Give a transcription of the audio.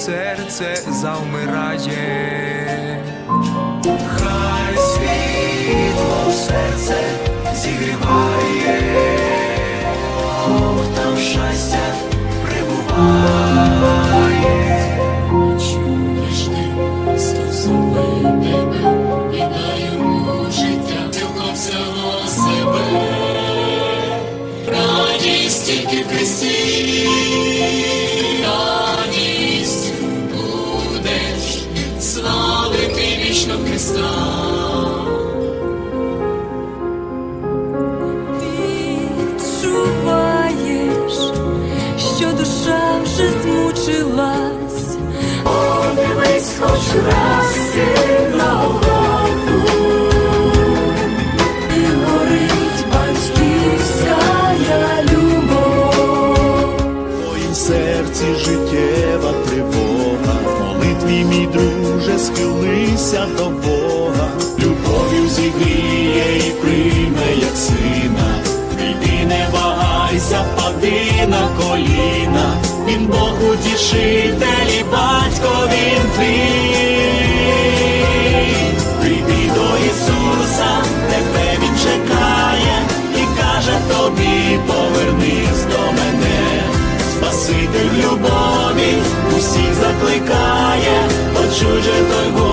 все завмирає. Хай світло серце зігріває, Бог там щастя прибуває. Чуєш ти, стосовий тебе, і дай йому життя цілком всього себе. Радість тільки в Відчуваєш, що душа вже змучилась. Подивись хоч раз І горить батьківська любов. В твоїм серці життєва тривога, в молитві, мій друже, схилися до Бога, вагайся, впади на коліна, він Бог утішитель і батько він твій. Прийди до Ісуса, тебе він чекає і каже тобі, повернись до мене. Спаситель любові усіх закликає, почуй же той тебе.